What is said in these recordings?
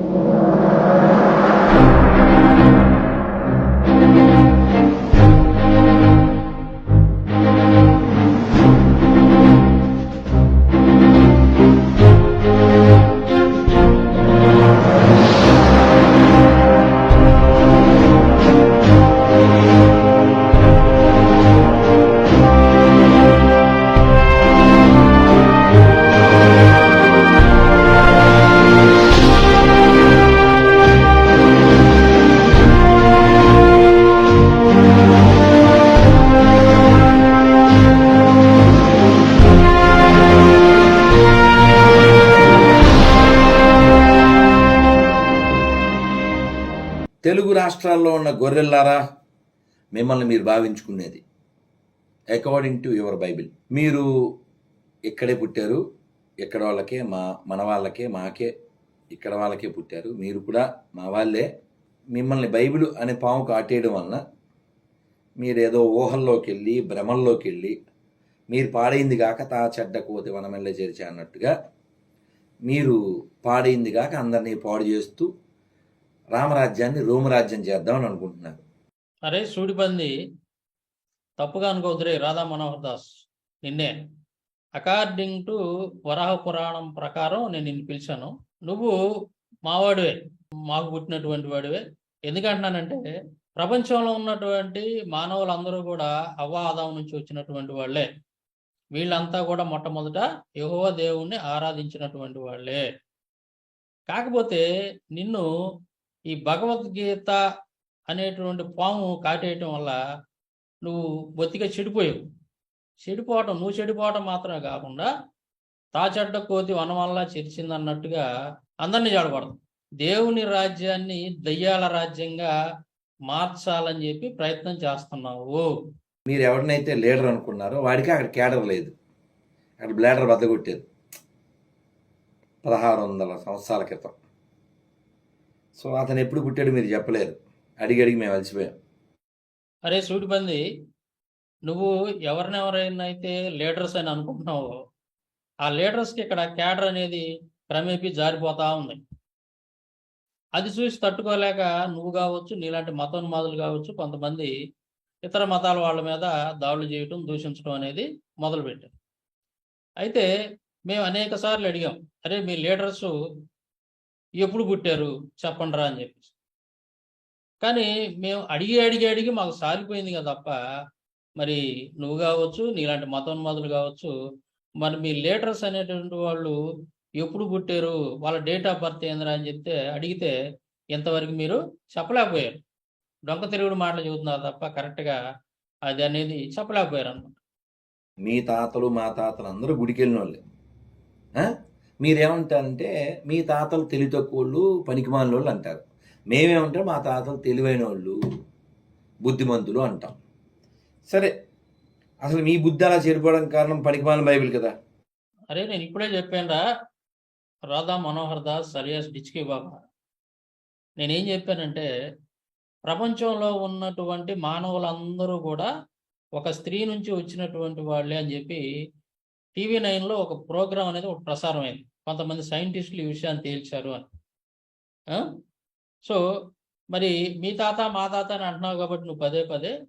Amen. Telugu రాష్ట్రాల్లో ఉన్న గొర్రెల్లారా మిమ్మల్ని మీరు భావించుకునేది. అకార్డింగ్ టు యువర్ బైబిల్ మీరు ఇక్కడే పుట్టారు ఇక్కడ వాళ్ళకే మా మన వాళ్ళకే మాకే ఇక్కడ వాళ్ళకే పుట్టారు. మీరు కూడా మా వాళ్ళే. మిమ్మల్ని బైబిల్ అనే పాము కాటేయడం వలన మీరేదో ఊహల్లోకి వెళ్ళి భ్రమల్లోకి వెళ్ళి మీరు పాడైంది కాక తా చెడ్డ కోతి వనమెల్ల చేర్చా అన్నట్టుగా మీరు పాడైంది కాక అందరినీ పాడు చేస్తూ రామరాజ్యాన్ని రోమరాజ్యం చేద్దామని అనుకుంటున్నారు. అరే సూడిపంది తప్పుగా అనుకోవద్దురే రాధా మనోహర్ దాస్ నిన్నే. అకార్డింగ్ టు వరాహ పురాణం ప్రకారం నేను నిన్ను పిలిచాను. నువ్వు మావాడివే మాకు పుట్టినటువంటి వాడివే. ఎందుకంటున్నానంటే ప్రపంచంలో ఉన్నటువంటి మానవులందరూ కూడా అవ్వ నుంచి వచ్చినటువంటి వాళ్ళే. వీళ్ళంతా కూడా మొట్టమొదట యహోవ దేవుణ్ణి ఆరాధించినటువంటి వాళ్ళే. కాకపోతే నిన్ను ఈ భగవద్గీత అనేటువంటి పాము కాటేయటం వల్ల నువ్వు బొత్తిగా చెడిపోయావు. చెడిపోవటం నువ్వు చెడిపోవటం మాత్రమే కాకుండా తాచెడ్డ కోతి వనమల్లా చెరిచిందన్నట్టుగా చెరిచింది అన్నట్టుగా అందరినీ చెడగొడతాం దేవుని రాజ్యాన్ని దయ్యాల రాజ్యంగా మార్చాలని చెప్పి ప్రయత్నం చేస్తున్నావు. మీరు ఎవరినైతే లీడర్ అనుకున్నారో వాడికి అక్కడ కేడర్ లేదు. అక్కడ బ్లేడర్ బద్దగొట్టారు పదహారు వందల సంవత్సరాల క్రితం. సో అతను ఎప్పుడు పుట్టాడు మీరు చెప్పలేరు అడిగి అడిగి మేము అలసిపోయాం. అరే సూటిపంది నువ్వు ఎవరినెవరైనా అయితే లీడర్స్ అని అనుకుంటున్నావో ఆ లీడర్స్కి ఇక్కడ క్యాడర్ అనేది క్రమేపీ జారిపోతా ఉంది. అది చూసి తట్టుకోలేక నువ్వు కావచ్చు నీలాంటి మతోన్మాదులు కావచ్చు కొంతమంది ఇతర మతాల వాళ్ళ మీద దాడులు చేయటం దూషించడం అనేది మొదలుపెట్టారు. అయితే మేము అనేక సార్లు అడిగాం అరే మీ లీడర్స్ ఎప్పుడు పుట్టారు? చెప్పండి రా అని చెప్పేసి. కానీ మేము అడిగి అడిగి అడిగి మాకు సారిపోయింది కదా తప్ప మరి నువ్వు కావచ్చు నీలాంటి మతోన్మాదులు కావచ్చు మరి మీ లీడర్స్ అనేటువంటి వాళ్ళు ఎప్పుడు పుట్టారు? వాళ్ళ డేట్ ఆఫ్ బర్త్ ఏందిరా అని చెప్తే అడిగితే ఇంతవరకు మీరు చెప్పలేకపోయారు. డొంక తిరుగుడు మాటలు చెబుతున్నారు తప్ప కరెక్ట్గా అది అనేది చెప్పలేకపోయారు అనమాట మీ తాతలు మా తాతలు అందరూ గుడికి వెళ్ళిన వాళ్ళే మీరేమంటారంటే మీ తాతలు తెలివి తక్కువళ్ళు పనికిమాలిన వాళ్ళు అంటారు. మేమేమంటాం మా తాతలు తెలివైన వాళ్ళు బుద్ధిమంతులు అంటాం. సరే అసలు మీ బుద్ధి అలా చేరిపోవడం కారణం పనికిమాలిన బైబిల్ కదా? అరే నేను ఇప్పుడే చెప్పానురా. రాధా మనోహర్ దాస్ సరియాస్ డిచ్కి బాబా. నేనేం చెప్పానంటే ప్రపంచంలో ఉన్నటువంటి మానవులందరూ కూడా ఒక స్త్రీ నుంచి వచ్చినటువంటి వాళ్ళే అని చెప్పి టీవీ నైన్లో ఒక ప్రోగ్రాం అనేది ఒక ప్రసారం అయింది కొంతమంది సైంటిస్టులు ఈ విషయాన్ని తేల్చారు అని. ఆ? సో మరి మీ తాత మా తాత అని అంటున్నావు కాబట్టి నువ్వు పదే పదే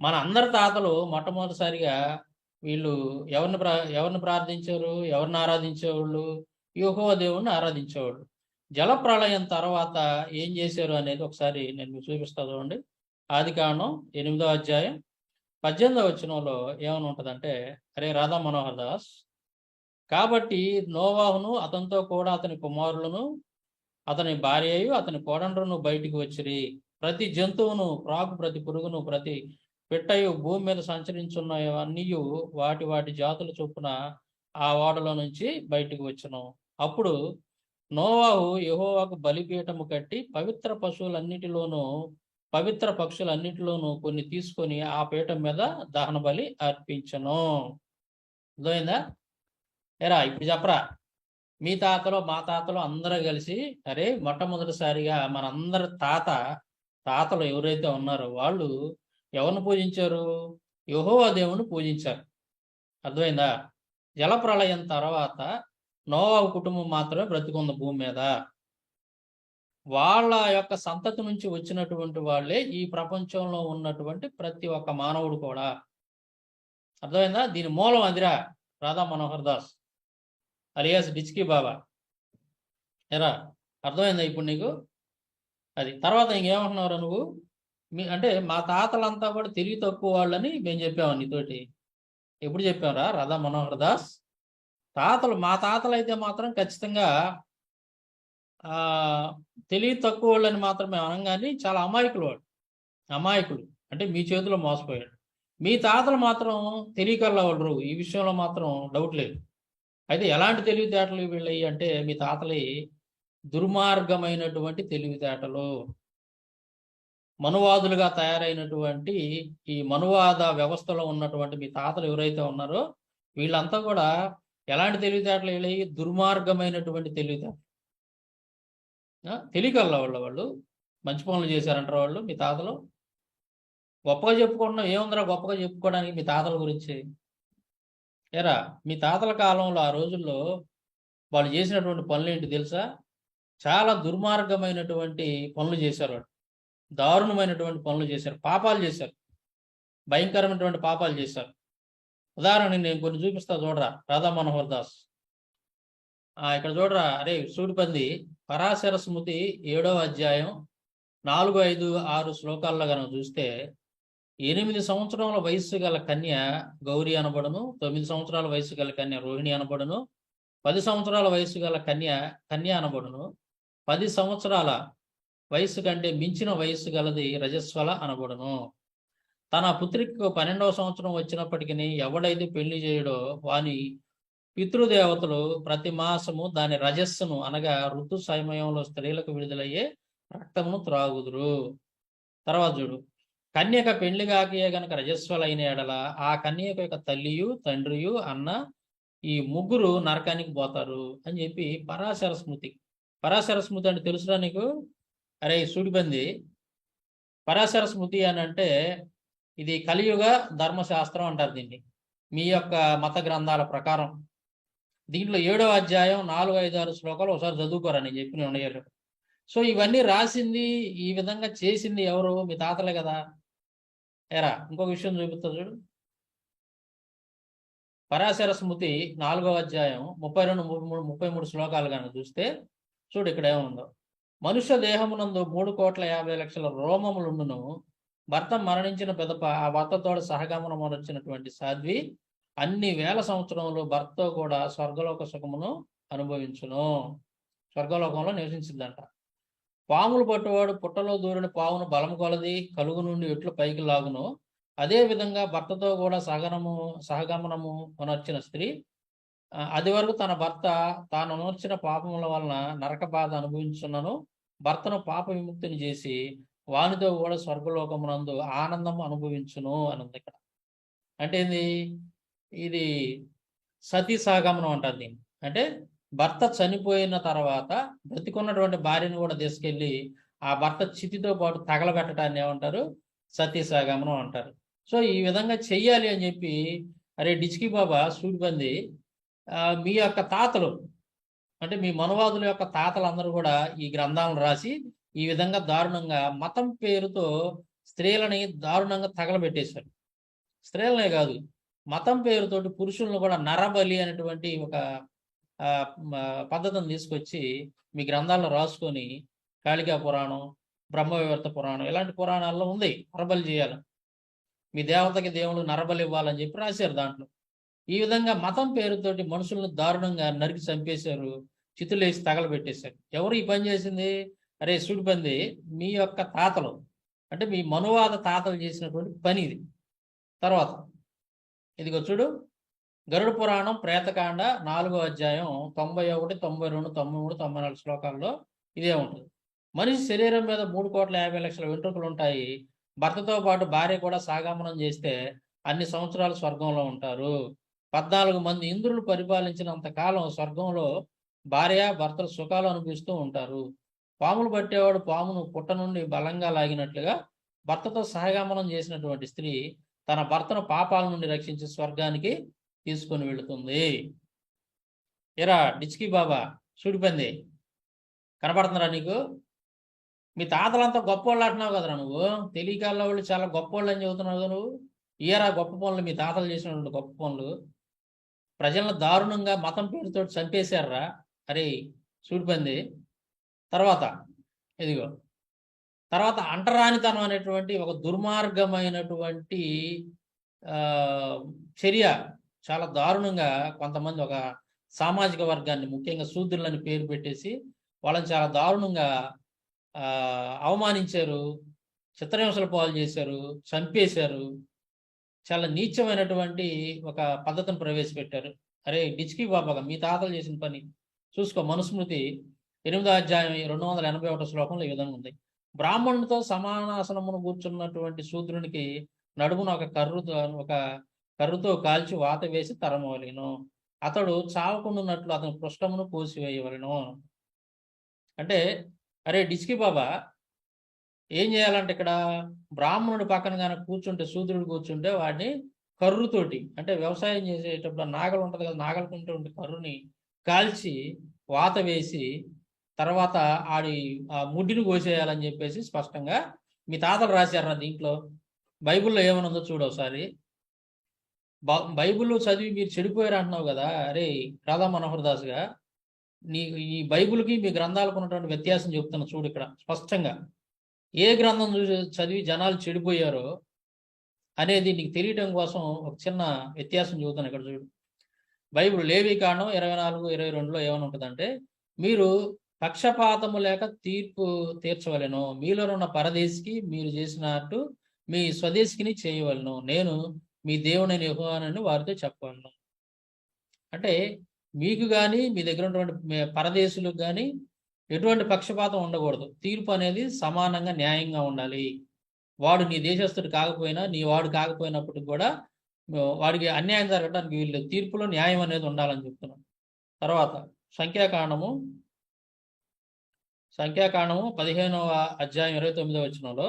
మన అందరి తాతలు మొట్టమొదటిసారిగా వీళ్ళు ఎవరిని ప్రా ఎవరిని ప్రార్థించారు ఎవరిని ఆరాధించేవాళ్ళు? యోహో దేవుణ్ణి ఆరాధించేవాళ్ళు. జల ప్రళయం తర్వాత ఏం చేశారు అనేది ఒకసారి నేను మీకు చూపిస్తా చూడండి. ఆది కాండం ఎనిమిదో అధ్యాయం పద్దెనిమిదో వచనంలో ఏమని ఉంటుందంటే అరే రాధా మనోహర్ దాస్ కాబట్టి నోవాహును అతనితో కూడా అతని కుమారులను అతని భార్యయు అతని కోడండ్రను బయటికి వచ్చిరి. ప్రతి జంతువును ప్రాకు ప్రతి పురుగును ప్రతి పిట్టయు భూమి మీద సంచరించున్నవన్నీ వాటి వాటి జాతుల చొప్పున ఆ ఓడలో నుంచి బయటికి వచ్చును. అప్పుడు నోవాహు యహోవాకు బలిపీఠము కట్టి పవిత్ర పశువులన్నిటిలోనూ పవిత్ర పక్షులన్నిటిలోనూ కొన్ని తీసుకొని ఆ పీఠం మీద దహన బలి అర్పించను. అర్థమైందా? ఏరా ఇప్పుడు చెప్పరా? మీ తాతలో మా తాతలో అందరూ కలిసి అరే మొట్టమొదటిసారిగా మనందరి తాత తాతలు ఎవరైతే ఉన్నారో వాళ్ళు ఎవరిని పూజించారు? యెహోవా దేవుని పూజించారు. అర్థమైందా? జల ప్రళయం తర్వాత నోవా కుటుంబం మాత్రమే బ్రతుకుంది భూమి మీద. వాళ్ళ యొక్క సంతతి నుంచి వచ్చినటువంటి వాళ్ళే ఈ ప్రపంచంలో ఉన్నటువంటి ప్రతి ఒక్క మానవుడు కూడా. అర్థమైందా? దీని మూలం అదిరా రాధా మనోహర్ దాస్. అలియాస్ డిచ్కి బాబా. ఎరా అర్థమైందా ఇప్పుడు నీకు? అది. తర్వాత ఇంకేమంటున్నావురా నువ్వు? మీ అంటే మా తాతలంతా కూడా తెలివి తక్కువ వాళ్ళని మేము చెప్పాము నీతోటి. ఎప్పుడు చెప్పాంరా రాధా మనోహర్ దాస్. తాతలు మా తాతలు అయితే మాత్రం ఖచ్చితంగా తెలివి తక్కువ వాళ్ళని మాత్రం మేము అనం చాలా అమాయకులు వాడు అమాయకులు. అంటే మీ చేతిలో మోసపోయాడు. మీ తాతలు మాత్రం తెలియకల్లా వాళ్ళు ఈ విషయంలో మాత్రం డౌట్ లేదు. అయితే ఎలాంటి తెలివితేటలు వీళ్ళయి అంటే మీ తాతలి దుర్మార్గమైనటువంటి తెలివితేటలు మనువాదులుగా తయారైనటువంటి ఈ మనువాద వ్యవస్థలో ఉన్నటువంటి మీ తాతలు ఎవరైతే ఉన్నారో వీళ్ళంతా కూడా ఎలాంటి తెలివితేటలు వీళ్ళవి దుర్మార్గమైనటువంటి తెలివితేటలు. ఆ, వాళ్ళు వాళ్ళు మంచి పనులు చేశారంటారు వాళ్ళు మీ తాతలు. గొప్పగా చెప్పుకుంటున్నాం ఏముందిరా గొప్పగా చెప్పుకోవడానికి మీ తాతల గురించి? ఏరా మీ తాతల కాలంలో ఆ రోజుల్లో వాళ్ళు చేసినటువంటి పనులు ఏంటి తెలుసా? చాలా దుర్మార్గమైనటువంటి పనులు చేశారు వాళ్ళు. దారుణమైనటువంటి పనులు చేశారు. పాపాలు చేశారు. భయంకరమైనటువంటి పాపాలు చేశారు. ఉదాహరణ నేను కొన్ని చూపిస్తా చూడరా. రాధా మనోహర్ దాస్. ఇక్కడ చూడరా. అరే సూడిపంది పరాశర స్మృతి ఏడవ అధ్యాయం నాలుగు ఐదు ఆరు శ్లోకాల్లో కనుక చూస్తే ఎనిమిది సంవత్సరాల వయస్సు గల కన్య గౌరీ అనబడును తొమ్మిది సంవత్సరాల వయసు గల కన్య రోహిణి అనబడును పది సంవత్సరాల వయసు గల కన్య కన్య అనబడును పది సంవత్సరాల వయసు కంటే మించిన వయస్సు గలది రజస్వల అనబడును. తన పుత్రికకు పన్నెండవ సంవత్సరం వచ్చినప్పటికీ ఎవడైతే పెళ్ళి చేయడో వాని పితృదేవతలు ప్రతి మాసము దాని రజస్సును అనగా ఋతు సమయంలో స్త్రీలకు విడుదలయ్యే రక్తమును త్రాగుదురు. తర్వాత చూడు. కన్యక పెళ్ళి కాకియే గనక రజస్వలైన ఎడల ఆ కన్యక యొక్క తల్లియు తండ్రియు అన్న ఈ ముగ్గురు నరకానికి పోతారు అని చెప్పి పరాశర స్మృతి. పరాశర స్మృతి అంటే తెలుసురా నీకు? అరే సూడిబంది పరాశర స్మృతి అని అంటే ఇది కలియుగ ధర్మశాస్త్రం అంటారు దీన్ని. మీ యొక్క మత గ్రంథాల ప్రకారం. దీంట్లో ఏడవ అధ్యాయం నాలుగు ఐదు ఆరు శ్లోకాలు ఒకసారి చదువుకోరా నేను చెప్పిన సో ఇవన్నీ రాసింది ఈ విధంగా చేసింది ఎవరు? మీ తాతలే కదా. ఎరా ఇంకొక విషయం చూపిస్తా చూడు. పరాశర స్మృతి నాలుగవ అధ్యాయం ముప్పై రెండు ముప్పై మూడు శ్లోకాలు కానీ చూస్తే చూడు ఇక్కడ ఏముందో. మనుష్య దేహమునందు మూడు కోట్ల యాభై లక్షల రోమములుండును. భర్త మరణించిన పెదప ఆ భర్తతోడు సహగమనం వచ్చినటువంటి సాధ్వి అన్ని వేల సంవత్సరములు భర్తతో కూడా స్వర్గలోక సుఖమును అనుభవించును. స్వర్గలోకంలో నివసించిందంట. పాములు పట్టువాడు పుట్టలో దూరిన పావును బలము కొలది కలుగు నుండి ఎట్లు పైకి లాగును. అదే విధంగా భర్తతో కూడా సహగనము సహగమనము అనొచ్చిన స్త్రీ అది వరకు తన భర్త తాను అనర్చిన పాపముల వలన నరక బాధ అనుభవించున్నను భర్తను పాప విముక్తిని చేసి వానితో కూడా స్వర్గలోకమునందు ఆనందం అనుభవించును అని ఉంది ఇక్కడ. అంటే ఇది ఇది సతీ సహగమనం అంటారు దీన్ని. అంటే భర్త చనిపోయిన తర్వాత బ్రతికున్నటువంటి భార్యను కూడా తీసుకెళ్ళి ఆ భర్త చితితో పాటు తగలబెట్టడాన్ని ఏమంటారు? సతీ అంటారు. సో ఈ విధంగా చెయ్యాలి అని చెప్పి అరే డిచ్కి బాబా సూడిబంది మీ యొక్క తాతలు అంటే మీ మనువాదుల యొక్క తాతలందరూ కూడా ఈ గ్రంథాలను రాసి ఈ విధంగా దారుణంగా మతం పేరుతో స్త్రీలని దారుణంగా తగలబెట్టేశారు. స్త్రీలనే కాదు మతం పేరుతోటి పురుషులను కూడా నరబలి అనేటువంటి ఒక పద్ధతిని తీసుకొచ్చి మీ గ్రంథాల్లో రాసుకొని కాళికా పురాణం బ్రహ్మవివర్త పురాణం ఇలాంటి పురాణాల్లో ఉంది. నరబలి చేయాలి. మీ దేవతకి దేవుడు నరబలి ఇవ్వాలని చెప్పి రాశారు దాంట్లో. ఈ విధంగా మతం పేరుతోటి మనుషులను దారుణంగా నరికి చంపేశారు చితులేసి తగలబెట్టేశారు. ఎవరు ఈ పని చేసింది? అరే సుడిపంది మీ యొక్క తాతలు. అంటే మీ మనువాద తాతలు చేసినటువంటి పని ఇది. తర్వాత ఇదిగో చూడు. గరుడ పురాణం ప్రేతకాండ నాలుగో అధ్యాయం తొంభై ఒకటి తొంభై రెండు తొంభై మూడు తొంభై నాలుగు శ్లోకాల్లో ఇదే ఉంటుంది. మనిషి శరీరం మీద మూడు కోట్ల యాభై లక్షల వెంట్రుకలు ఉంటాయి. భర్తతో పాటు భార్య కూడా సాగమనం చేస్తే అన్ని సంవత్సరాలు స్వర్గంలో ఉంటారు. పద్నాలుగు మంది ఇంద్రులు పరిపాలించినంత కాలం స్వర్గంలో భార్య భర్తలు సుఖాలు అనిపిస్తూ ఉంటారు. పాములు పట్టేవాడు పామును పుట్ట నుండి బలంగా లాగినట్లుగా భర్తతో సహగమనం చేసినటువంటి స్త్రీ తన భర్తను పాపాల నుండి రక్షించి స్వర్గానికి తీసుకొని వెళుతుంది. ఎరా డిచ్కి బాబా చూడిపోయింది కనపడుతున్నారా నీకు? మీ తాతలంతా గొప్పోళ్ళు అంటున్నావు కదరా నువ్వు. తెలియకాల వాళ్ళు చాలా గొప్పోళ్ళు అని చెబుతున్నావు కదా నువ్వు. ఇయరా గొప్ప పనులు మీ తాతలు చేసినటువంటి గొప్ప పనులు. ప్రజలను దారుణంగా మతం పేరుతో చంపేశారా అరే చూడిపోయింది తర్వాత ఇదిగో. తర్వాత అంటరానితనం అనేటువంటి ఒక దుర్మార్గమైనటువంటి చర్య చాలా దారుణంగా కొంతమంది ఒక సామాజిక వర్గాన్ని ముఖ్యంగా శూద్రులని పేరు పెట్టేసి వాళ్ళని చాలా దారుణంగా ఆ, అవమానించారు చిత్రహింసల పాలు చేశారు చంపేశారు. చాలా నీచమైనటువంటి ఒక పద్ధతిని ప్రవేశపెట్టారు. అరే డిచ్కి బాబాగా మీ తాతలు చేసిన పని. చూసుకో మనుస్మృతి ఎనిమిదో అధ్యాయం రెండు వందల ఎనభై ఒకటో శ్లోకంలో ఈ విధంగా ఉంది. బ్రాహ్మణునితో సమానాసనమును కూర్చున్నటువంటి శూద్రునికి నడుమున ఒక కర్రు ఒక కర్రుతో కాల్చి వాత వేసి తరమవలను. అతడు చావకుండున్నట్లు అతని పృష్టమును కోసివేయవలను. అంటే అరే డిస్కి బాబా ఏం చేయాలంటే ఇక్కడ? బ్రాహ్మణుడి పక్కన కానీ కూర్చుంటే శూద్రుడు కూర్చుంటే వాడిని కర్రుతోటి అంటే వ్యవసాయం చేసేటప్పుడు నాగలు ఉంటుంది కదా నాగలుకుంటే కర్రుని కాల్చి వాత వేసి తర్వాత ఆడి ఆ ముడ్డిని కోసేయాలని చెప్పేసి స్పష్టంగా మీ తాతలు రాశారు నా దీంట్లో? బైబిల్లో ఏమనుందో చూడు ఒకసారి. బైబిల్లో చదివి మీరు చెడిపోయారు అంటున్నావు కదా? అరే రాధా మనోహర్ దాస్గా నీ ఈ బైబిల్కి మీ గ్రంథాలకు ఉన్నటువంటి వ్యత్యాసం చెప్తున్నా చూడు ఇక్కడ స్పష్టంగా. ఏ గ్రంథం చదివి జనాలు చెడిపోయారో అనేది నీకు తెలియటం కోసం ఒక చిన్న వ్యత్యాసం చెబుతాను ఇక్కడ చూడు. బైబిల్ లేవి కాండం ఇరవై నాలుగు ఇరవై రెండులో ఏమైనా ఉంటుందంటే మీరు పక్షపాతము లేక తీర్పు తీర్చవలెను. మీలో ఉన్న పరదేశికి మీరు చేసినట్టు మీ స్వదేశికిని చేయవలను. నేను మీ దేవుని యెహోవానని వారితో చెప్పను అంటే మీకు కానీ మీ దగ్గర ఉన్నటువంటి పరదేశులకు కానీ ఎటువంటి పక్షపాతం ఉండకూడదు. తీర్పు అనేది సమానంగా న్యాయంగా ఉండాలి. వాడు నీ దేశస్తుడు కాకపోయినా నీ వాడు కాకపోయినప్పటికి కూడా వాడికి అన్యాయం జరగడానికి వీళ్ళు తీర్పులో న్యాయం అనేది ఉండాలని చెప్తున్నాం తర్వాత సంఖ్యాకాండము. సంఖ్యాకాండము పదిహేనవ అధ్యాయం ఇరవై తొమ్మిదవ వచనంలో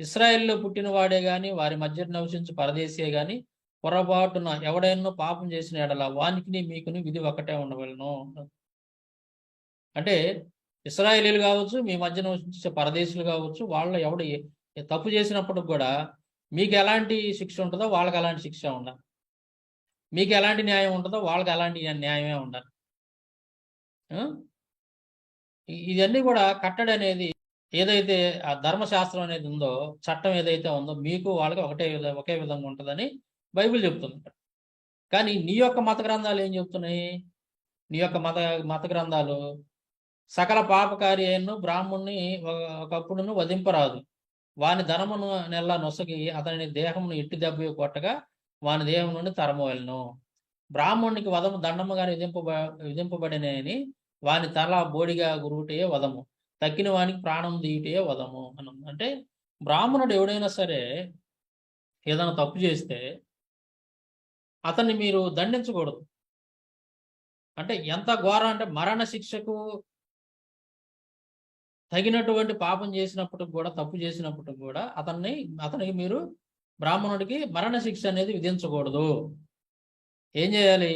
ఇస్రాయిల్లో పుట్టిన వాడే గాని వారి మధ్య నివసించు పరదేశీయే గాని పొరపాటున ఎవడైనా పాపం చేసిన ఎడల వానికిని మీకుని విధి ఒకటే ఉండవలను. అంటే ఇస్రాయేలీలు కావచ్చు మీ మధ్య నివసించే పరదేశులు కావచ్చు వాళ్ళు ఎవడు తప్పు చేసినప్పుడు కూడా మీకు ఎలాంటి శిక్ష ఉంటుందో వాళ్ళకి అలాంటి శిక్ష ఉండాలి. మీకు ఎలాంటి న్యాయం ఉంటుందో వాళ్ళకి అలాంటి న్యాయమే ఉండాలి. ఇవన్నీ కూడా కట్టడి అనేది ఏదైతే ఆ ధర్మశాస్త్రం అనేది ఉందో చట్టం ఏదైతే ఉందో మీకు వాళ్ళకి ఒకటే ఒకే విధంగా ఉంటుందని బైబిల్ చెప్తుంది. కానీ నీ యొక్క మత గ్రంథాలు ఏం చెప్తున్నాయి? నీ యొక్క మత మత గ్రంథాలు సకల పాపకారి అయిన బ్రాహ్మణ్ణి ఒక- ఒకప్పుడును వధింపరాదు. వాని ధనమును నెల నొసగి అతని దేహమును ఇట్టి దెబ్బ కొట్టగా వాని దేహం నుండి తరమవలను బ్రాహ్మణునికి వదము దండముగా విధింపబ విధింపబడినని వాని తల బోడిగా గురువుటే వదము తక్కిన వానికి ప్రాణం దీటే వదము అని అంటే బ్రాహ్మణుడు ఎవడైనా సరే ఏదైనా తప్పు చేస్తే అతన్ని మీరు దండించకూడదు. అంటే ఎంత ఘోరం అంటే మరణ శిక్షకు తగినటువంటి పాపం చేసినప్పటికి కూడా తప్పు చేసినప్పటికి కూడా అతన్ని అతనికి మీరు బ్రాహ్మణుడికి మరణ శిక్ష అనేది విధించకూడదు. ఏం చేయాలి?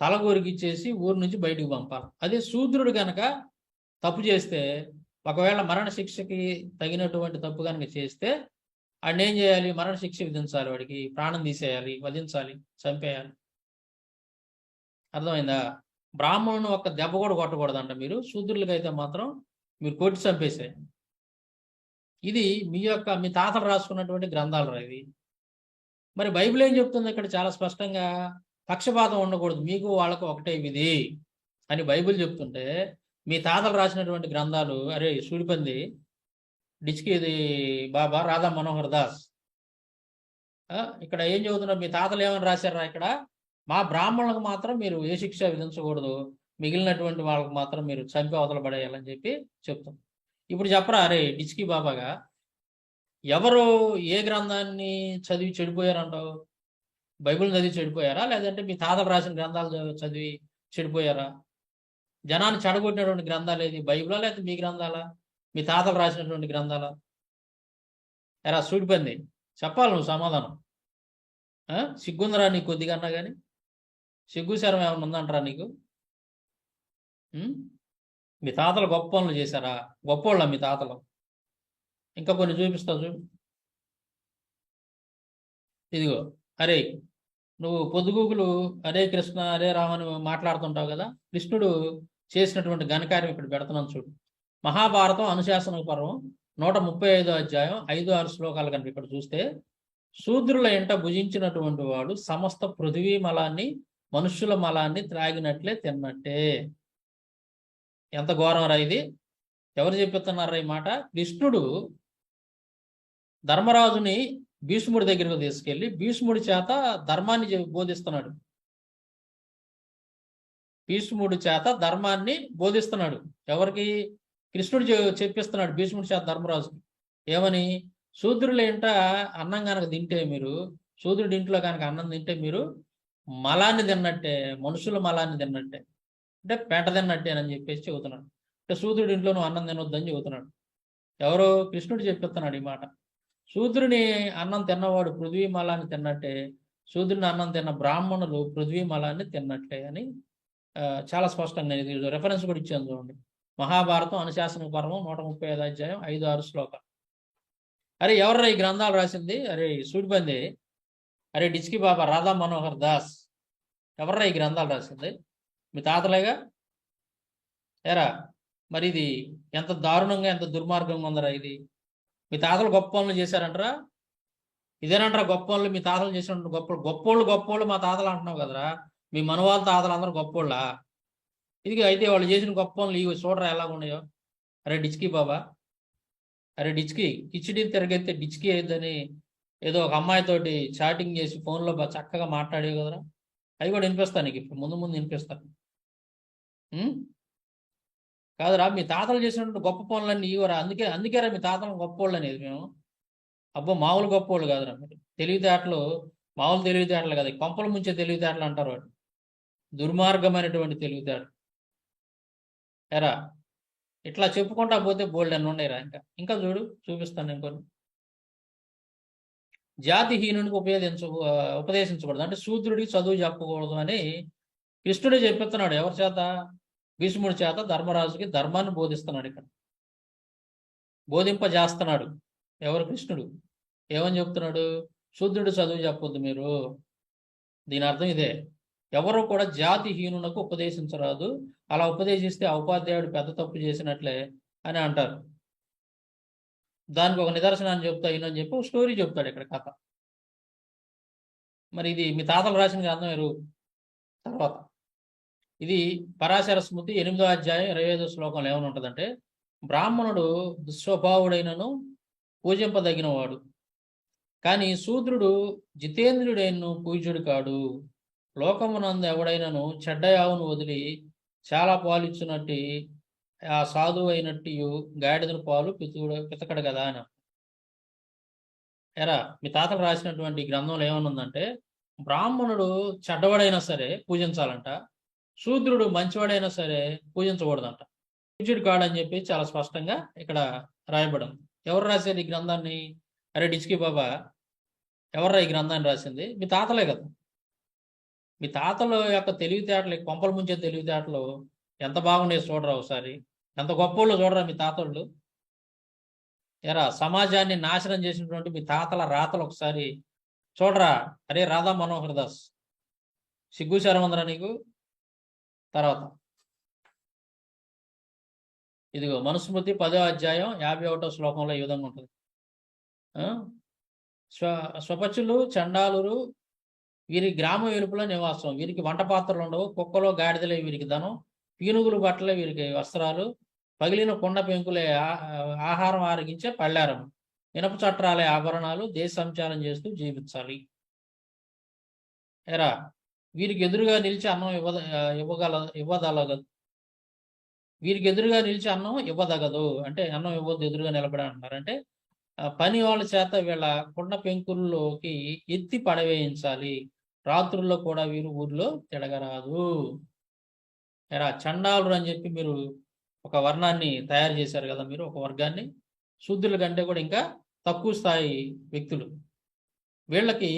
తలగూరికి ఇచ్చేసి ఊరు నుంచి బయటికి పంపాలి. అదే శూద్రుడు కనుక తప్పు చేస్తే ఒకవేళ మరణ శిక్షకి తగినటువంటి తప్పు కనుక చేస్తే ఆయన ఏం చేయాలి? మరణ శిక్ష విధించాలి వాడికి ప్రాణం తీసేయాలి వధించాలి చంపేయాలి. అర్థమైందా? బ్రాహ్మణుని ఒక దెబ్బ కూడా కొట్టకూడదంట మీరు. శూద్రులకైతే మాత్రం మీరు కొట్టి చంపేసే. ఇది మీ యొక్క మీ తాతలు రాసుకున్నటువంటి గ్రంథాలు రా మరి బైబిల్ ఏం చెప్తుంది ఇక్కడ? చాలా స్పష్టంగా పక్షపాతం ఉండకూడదు. మీకు వాళ్ళకు ఒకటే విధి అని బైబిల్ చెప్తుంటే మీ తాతలు రాసినటువంటి గ్రంథాలు అరే సూడిపంది డిచ్కి ఇది బాబా రాధా మనోహర్ దాస్. ఇక్కడ ఏం చదువుతున్నారు? మీ తాతలు ఏమని రాశారా ఇక్కడ? మా బ్రాహ్మణులకు మాత్రం మీరు ఏ శిక్ష విధించకూడదు. మిగిలినటువంటి వాళ్ళకి మాత్రం మీరు చంపి అవతల పడేయాలని చెప్పి చెప్తాం. ఇప్పుడు చెప్పరా అరే డిచ్కి బాబాగా ఎవరు ఏ గ్రంథాన్ని చదివి చెడిపోయారంటావు? బైబిల్ చదివి చెడిపోయారా? లేదంటే మీ తాతలు రాసిన గ్రంథాలు చదివి చెడిపోయారా? జనాన్ని చెడగొట్టినటువంటి గ్రంథాలు ఏది? బైబిలా లేకపోతే మీ గ్రంథాలా? మీ తాతలు రాసినటువంటి గ్రంథాలా? ఎరా సూడిపోయింది చెప్పాలి నువ్వు సమాధానం. ఆ? సిగ్గుందరా నీకు కొద్దిగా అన్నా కానీ సిగ్గు శరం ఏమైనా ఉందంటారా నీకు? మీ తాతలు గొప్ప పనులు చేశారా? గొప్పోళ్ళ మీ తాతలు. ఇంకా కొన్ని చూపిస్తా చూడు. ఇదిగో అరే నువ్వు పొద్దుగూకులు హరే కృష్ణ హరే రామని మాట్లాడుతుంటావు కదా? కృష్ణుడు చేసినటువంటి ఘనకార్యం ఇక్కడ పెడుతున్నాను చూడు. మహాభారతం అనుశాసన పర్వం నూట ముప్పై ఐదో అధ్యాయం ఐదు ఆరు శ్లోకాలు కనుక ఇక్కడ చూస్తే శూద్రుల ఎంట భుజించినటువంటి వాడు సమస్త పృథివీ మలాన్ని మనుష్యుల మలాన్ని త్రాగినట్లే తిన్నట్టే. ఎంత ఘోరంరా ఇది. ఎవరు చెప్పిస్తున్నారా ఈ మాట? కృష్ణుడు ధర్మరాజుని భీష్ముడి దగ్గరకు తీసుకెళ్ళి భీష్ముడి చేత ధర్మాన్ని బోధిస్తున్నాడు. భీష్ముడి చేత ధర్మాన్ని బోధిస్తున్నాడు. ఎవరికి? కృష్ణుడు చెప్పిస్తున్నాడు భీష్ముడి చేత ధర్మరాజుకి. ఏమని? శూద్రుల ఇంట అన్నం కనుక తింటే మీరు శూద్రుడి ఇంట్లో కనుక అన్నం తింటే మీరు మలాన్ని తిన్నట్టే మనుషుల మలాన్ని తిన్నట్టే. అంటే పెంట తిన్నట్టేనని చెప్పేసి చెబుతున్నాడు. అంటే శూద్రుడి ఇంట్లో నువ్వు అన్నం తినొద్దని చెబుతున్నాడు. ఎవరో? కృష్ణుడు చెప్పిస్తున్నాడు ఈ మాట. శూద్రుని అన్నం తిన్నవాడు పృథ్వీ మలాన్ని తిన్నట్టే శూద్రుని అన్నం తిన్న బ్రాహ్మణులు పృథ్వీ మలాన్ని తిన్నట్లే అని చాలా స్పష్టంగా నేను ఇది రెఫరెన్స్ కూడా ఇచ్చాను చూడండి. మహాభారతం అనుశాసన పర్వం నూట ముప్పై ఐదు అధ్యాయం ఐదు ఆరు శ్లోకాలు. అరే ఎవర్రా ఈ గ్రంథాలు రాసింది? అరే సూడిపంది అరే డిచ్కి బాబా రాధా మనోహర్ దాస్. ఎవర్రా ఈ గ్రంథాలు రాసింది? మీ తాతలేగా? ఏరా మరి ఇది ఎంత దారుణంగా ఎంత దుర్మార్గంగా ఉందరా ఇది? మీ తాతలు గొప్ప పనులు చేశారంటరా? ఇదేనంటారా గొప్ప పనులు? మీ తాతలు చేసిన గొప్ప గొప్పోళ్ళు గొప్పోళ్ళు మా తాతలు అంటున్నావు కదరా. మీ మనవాళ్ళ తాతలు అందరూ గొప్పోళ్ళా? ఇది అయితే వాళ్ళు చేసిన గొప్ప పనులు ఇవి చూడరా ఎలా ఉన్నాయో? అరే డిచ్కి బాబా. అరే డిచ్కి కిచిడి తిరగైతే డిచ్కి అయిందని ఏదో ఒక అమ్మాయితోటి చాటింగ్ చేసి ఫోన్లో బా చక్కగా మాట్లాడేవి కదరా? అవి కూడా వినిపిస్తాను నీకు ఇప్పుడు ముందు ముందు వినిపిస్తాను కాదురా మీ తాతలు చేసినటువంటి గొప్ప పనులన్నీ ఇవరా అందుకే అందుకేరా మీ తాతలు గొప్పోళ్ళు అనేది మేము. అబ్బో మామూలు గొప్పోళ్ళు కాదురా మీరు. తెలివితేటలు మామూలు తెలివితేటలు కదా. కొంపల ముంచే తెలివితేటలు అంటారు వాటి దుర్మార్గమైనటువంటి తెలివితేడు ఎరా ఇట్లా చెప్పుకుంటా పోతే బోల్డ్ అని ఉండేరా ఇంకా? ఇంకా చూడు చూపిస్తాను నేను కొన్ని. జాతిహీనునికి ఉపయోగించ ఉపదేశించకూడదు అంటే శూద్రుడికి చదువు చెప్పకూడదు అని కృష్ణుడు చెప్పిస్తున్నాడు. ఎవరి చేత? భీష్ముడి చేత ధర్మరాజుకి ధర్మాన్ని బోధిస్తున్నాడు ఇక్కడ. బోధింపజేస్తున్నాడు. ఎవరు? కృష్ణుడు. ఏమని చెప్తున్నాడు? శూద్రుడు చదువు చెప్పొద్దు మీరు. దీని అర్థం ఇదే. ఎవరు కూడా జాతిహీనునకు ఉపదేశించరాదు. అలా ఉపదేశిస్తే ఉపాధ్యాయుడు పెద్ద తప్పు చేసినట్లే అని అంటారు. దానికి ఒక నిదర్శనాన్ని చెప్తా ఈయనని చెప్పి ఒక స్టోరీ చెప్తాడు ఇక్కడ కథ. మరి ఇది మీ తాతలు రాసిన గ్రంథం ఎరువు తర్వాత. ఇది పరాశర స్మృతి ఎనిమిదో అధ్యాయం ఇరవై ఐదో శ్లోకంలో ఏమని ఉంటుందంటే బ్రాహ్మణుడు దుస్వభావుడైనను పూజింపదగినవాడు. కానీ శూద్రుడు జితేంద్రుడైన పూజ్యుడు కాడు. లోకమునందు ఎవడైనను చెడ్డయావును వదిలి చాలా పాలిచ్చునట్టి ఆ సాధువు అయినట్టు గాడిదల పాలు పితుడు పితకడు కదా అని ఎరా మీ తాతలు రాసినటువంటి ఈ గ్రంథంలో ఏమనుందంటే బ్రాహ్మణుడు చెడ్డవాడైనా సరే పూజించాలంట శూద్రుడు మంచివాడైనా సరే పూజించకూడదంట. పూజ్యుడు కాడని చెప్పి చాలా స్పష్టంగా ఇక్కడ రాయబడింది. ఎవరు రాశారు ఈ గ్రంథాన్ని? అరే డిచ్కి బాబా ఎవర్రా ఈ గ్రంథాన్ని రాసింది? మీ తాతలే కదా. మీ తాతల యొక్క తెలివితేటలు కొంపల ముంచే తెలివితేటలు ఎంత బాగుండేది చూడరా ఒకసారి. ఎంత గొప్పోళ్ళు చూడరా మీ తాతళ్ళు. ఎరా సమాజాన్ని నాశనం చేసినటువంటి మీ తాతల రాతలు ఒకసారి చూడరా. అరే రాధా మనోహర్ దాస్ సిగ్గు శరమందరా నీకు. తర్వాత. ఇదిగో మనుస్మృతి పదో అధ్యాయం యాభై ఒకటో శ్లోకంలో ఈ విధంగా ఉంటుంది. స్వ స్వపచులు చండాలురు వీరి గ్రామ వెలుపుల నివాసం. వీరికి వంట పాత్రలు ఉండవు. కుక్కలో గాడిదలే వీరికి ధనం. పీనుగులు బట్టలే వీరికి వస్త్రాలు. పగిలిన కొండ పెంకులే ఆ- ఆహారం ఆరగించే పళ్ళారం. ఇనప చట్రాలే ఆభరణాలు దేశ సంచారం చేస్తూ జీవించాలి. ఎరా వీరికి ఎదురుగా నిలిచి అన్నం ఇవ్వ ఇవ్వగల ఇవ్వదలగదు వీరికి ఎదురుగా నిలిచి అన్నం ఇవ్వదగదు. అంటే అన్నం ఇవ్వద్దు ఎదురుగా నిలబడి అంటున్నారు అంటే పని వాళ్ళ చేత వీళ్ళ కుండ పెంకుల్లోకి ఎత్తి పడవేయించాలి. రాత్రుల్లో కూడా వీరు ఊర్లో తిరగరాదు. ఎరా చండాలురు అని చెప్పి మీరు ఒక వర్ణాన్ని తయారు చేశారు కదా మీరు ఒక వర్గాన్ని. శూద్రుల కంటే కూడా ఇంకా తక్కువ స్థాయి వ్యక్తులు. వీళ్ళకి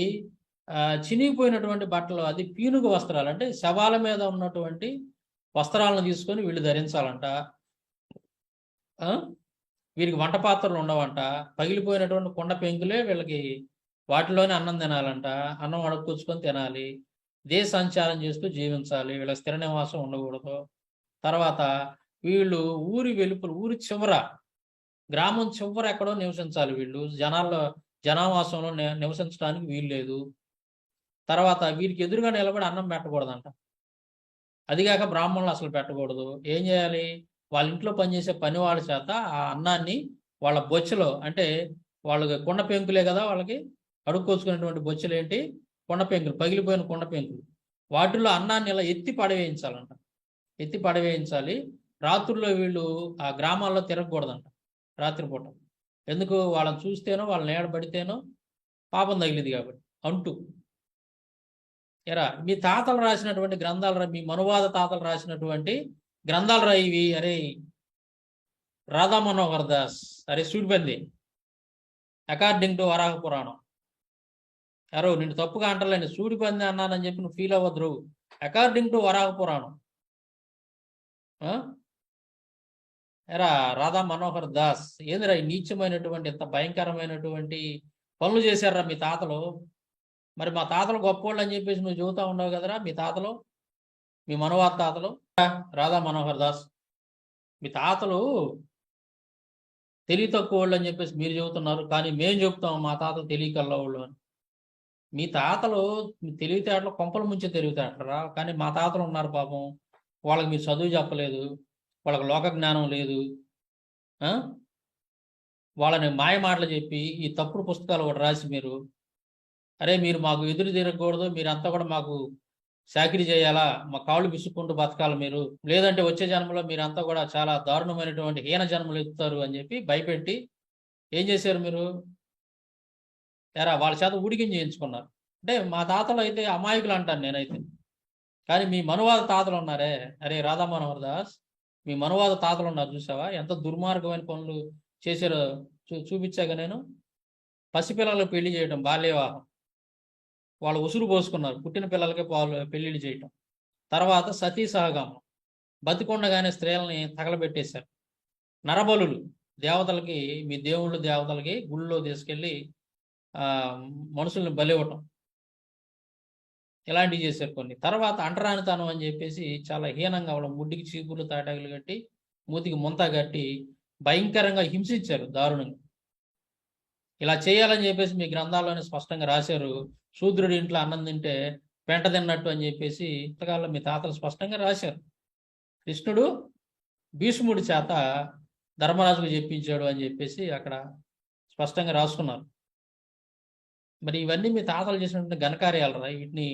చినిగిపోయినటువంటి బట్టలు అది పీనుగు వస్త్రాలు అంటే శవాల మీద ఉన్నటువంటి వస్త్రాలను తీసుకొని వీళ్ళు ధరించాలంట. వీరికి వంట పాత్రలు ఉండవంట. పగిలిపోయినటువంటి కుండ పెంకులే వీళ్ళకి వాటిలోనే అన్నం తినాలంట. అన్నం అడుక్కొచ్చుకొని తినాలి. దేశ సంచారం చేస్తూ జీవించాలి. వీళ్ళ స్థిర నివాసం ఉండకూడదు. తర్వాత వీళ్ళు ఊరి వెలుపులు ఊరి చివర గ్రామం చివర ఎక్కడో నివసించాలి వీళ్ళు. జనాల్లో జనావాసంలో ని- నివసించడానికి వీలు లేదు. తర్వాత వీరికి ఎదురుగా నిలబడి అన్నం పెట్టకూడదంట. అదిగాక బ్రాహ్మణులు అసలు పెట్టకూడదు. ఏం చేయాలి? వాళ్ళ ఇంట్లో పనిచేసే పని వాళ్ళ చేత ఆ అన్నాన్ని వాళ్ళ బొచ్చెలో అంటే వాళ్ళకి కొండ పెంకులే కదా వాళ్ళకి అడుక్కోసుకునేటువంటి బొచ్చలు ఏంటి? కొండ పెంకులు పగిలిపోయిన కుండ పెంకులు. వాటిల్లో అన్నాన్ని ఇలా ఎత్తి పడవేయించాలంట. ఎత్తి పడవేయించాలి. రాత్రుల్లో వీళ్ళు ఆ గ్రామాల్లో తిరగకూడదంట రాత్రిపూట. ఎందుకు? వాళ్ళని చూస్తేనో వాళ్ళని ఏడబడితేనో పాపం తగిలింది కాబట్టి. అంటూ. ఎరా మీ తాతలు రాసినటువంటి గ్రంథాలు మీ మనువాద తాతలు రాసినటువంటి గ్రంథాలు రాయివి అరే రాధా మనోహర్ దాస్. అరే సూడిపంది అకార్డింగ్ టు వరాహ పురాణం. అరో నిన్ను తప్పుగా అంటలేను. సూడిపంది అన్నానని చెప్పి నువ్వు ఫీల్ అవ్వద్దు అకార్డింగ్ టు వరాహ పురాణం. ఎరా రాధా మనోహర్ దాస్. ఏందిరా ఈ నీచమైనటువంటి ఇంత భయంకరమైనటువంటి పనులు చేశారా మీ తాతలు? మరి మా తాతలు గొప్పోళ్ళు అని చెప్పేసి నువ్వు చెబుతా ఉండవు కదరా మీ తాతలు? మీ మనవాత తాతలు? రాధా మనోహర్ దాస్ మీ తాతలు తెలివి తక్కువ వాళ్ళు అని చెప్పేసి మీరు చెబుతున్నారు కానీ మేము చెప్తాం మా తాతలు తెలియకల్లా వాళ్ళు అని. మీ తాతలు మీ తెలివితేటలు కొంపల ముంచే తెలివితేటరా కానీ మా తాతలు ఉన్నారు పాపం వాళ్ళకి మీరు చదువు చెప్పలేదు వాళ్ళకి లోక జ్ఞానం లేదు వాళ్ళని మాయ మాటలు చెప్పి ఈ తప్పుడు పుస్తకాలు ఒకటి రాసి మీరు అరే మీరు మాకు ఎదురు తిరగకూడదు మీరంతా కూడా మాకు చాకరీ చేయాలా? మా కాళ్ళు విసుక్కుంటూ బతకాలి మీరు. లేదంటే వచ్చే జన్మలో మీరంతా కూడా చాలా దారుణమైనటువంటి హీన జన్మలు ఎత్తుతారు అని చెప్పి భయపెట్టి ఏం చేశారు మీరు? ఎరా వాళ్ళ చేత ఉడికిం చేయించుకున్నారు. అంటే మా తాతలు అయితే అమాయకులు అంటాను నేనైతే. కానీ మీ మనువాద తాతలు ఉన్నారే. అరే రాధా మనోహర్ దాస్ మీ మనువాద తాతలు ఉన్నారు చూసావా? ఎంత దుర్మార్గమైన పనులు చేశారో చూ చూపించాక నేను. పసిపిల్లలకు పెళ్ళి చేయడం బాల్యవాహం వాళ్ళు ఉసురు పోసుకున్నారు. పుట్టిన పిల్లలకే పాలు పెళ్ళిళ్ళు చేయటం. తర్వాత సతీ సహగామం. బతికొండగానే స్త్రీలని తగలబెట్టేశారు. నరబలులు. దేవతలకి మీ దేవుళ్ళు దేవతలకి గుళ్ళో తీసుకెళ్ళి ఆ మనుషుల్ని బలివ్వటం ఇలాంటివి చేశారు కొన్ని. తర్వాత అంటరానితనం అని చెప్పేసి చాలా హీనంగా వాళ్ళ ముడ్డికి చీపులు తాటాకులు కట్టి మూతికి ముంత కట్టి భయంకరంగా హింసించారు దారుణంగా. ఇలా చేయాలని చెప్పేసి మీ గ్రంథాల్లోనే స్పష్టంగా రాశారు శూద్రుడి ఇంట్లో అన్నం తింటే పెంట తిన్నట్టు అని చెప్పేసి పుస్తకాల్లో మీ తాతలు స్పష్టంగా రాశారు. కృష్ణుడు భీష్ముడి చేత ధర్మరాజుకు చెప్పించాడు అని చెప్పేసి అక్కడ స్పష్టంగా రాసుకున్నారు. మరి ఇవన్నీ మీ తాతలు చేసినటువంటి ఘనకార్యాలు రా. వీటిని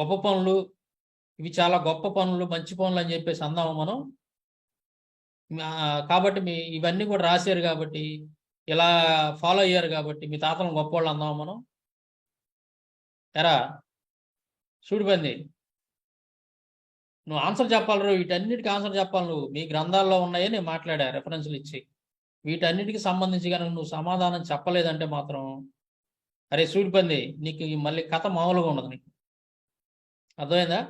గొప్ప పనులు ఇవి చాలా గొప్ప పనులు మంచి పనులు అని చెప్పేసి అందాము మనం. కాబట్టి మీ ఇవన్నీ కూడా రాశారు కాబట్టి ఇలా ఫాలో అయ్యారు కాబట్టి మీ తాతలను గొప్పవాళ్ళు అందాము మనం. ఎరా చూడిపోయింది నువ్వు ఆన్సర్ చెప్పాలి రో ఆన్సర్ చెప్పాలి నువ్వు. మీ గ్రంథాల్లో ఉన్నాయే నేను మాట్లాడా రెఫరెన్స్లు ఇచ్చి. వీటన్నిటికి సంబంధించి కనుక నువ్వు సమాధానం చెప్పలేదంటే మాత్రం అరే సూడిపంది నీకు మళ్ళీ కథ మామూలుగా ఉండదు నీకు. అర్థమైందా?